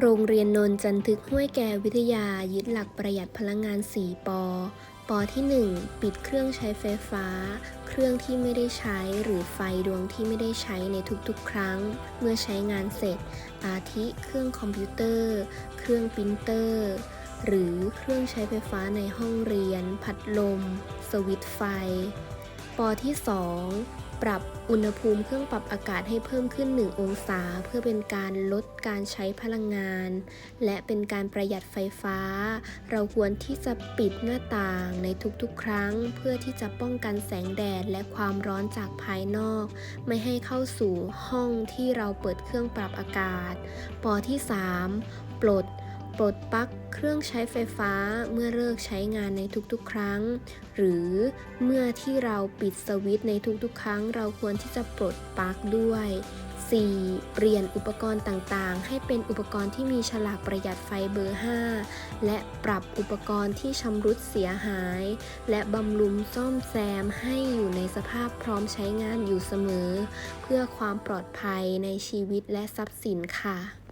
โรงเรียนนนจันทึกห้วยแก่วิทยายึดหลักประหยัดพลังงาน 4 ปอ ปอที่ 1 ปิดเครื่องใช้ไฟฟ้า เครื่องที่ไม่ได้ใช้หรือไฟดวงที่ไม่ได้ใช้ในทุกๆ ครั้ง เมื่อใช้งานเสร็จ อาทิ เครื่องคอมพิวเตอร์ เครื่องปรินเตอร์ หรือเครื่องใช้ไฟฟ้าในห้องเรียน พัดลม สวิตไฟ ปอที่ 2 ปรับอุณหภูมิเครื่องปรับอากาศให้เพิ่มขึ้น 1 องศา เพื่อเป็นการลดการใช้พลังงาน และเป็นการประหยัดไฟฟ้า เราควรที่จะปิดหน้าต่างในทุกๆ ครั้ง เพื่อที่จะป้องกันแสงแดดและความร้อนจากภายนอก ไม่ให้เข้าสู่ห้องที่เราเปิดเครื่องปรับอากาศ ปอที่ 3 ปลด ปลดปลั๊กเครื่องใช้ไฟฟ้าเมื่อเลิกใช้งานในทุกๆ ครั้ง หรือเมื่อที่เราปิดสวิตช์ในทุกๆ ครั้ง เราควรที่จะปลดปลั๊กด้วย 4. เปลี่ยนอุปกรณ์ต่างๆ ให้เป็นอุปกรณ์ที่มีฉลากประหยัดไฟเบอร์ 5 และปรับอุปกรณ์ที่ชำรุดเสียหาย และบำรุงซ่อมแซมให้อยู่ในสภาพพร้อมใช้งานอยู่เสมอ เพื่อความปลอดภัยในชีวิตและทรัพย์สินค่ะ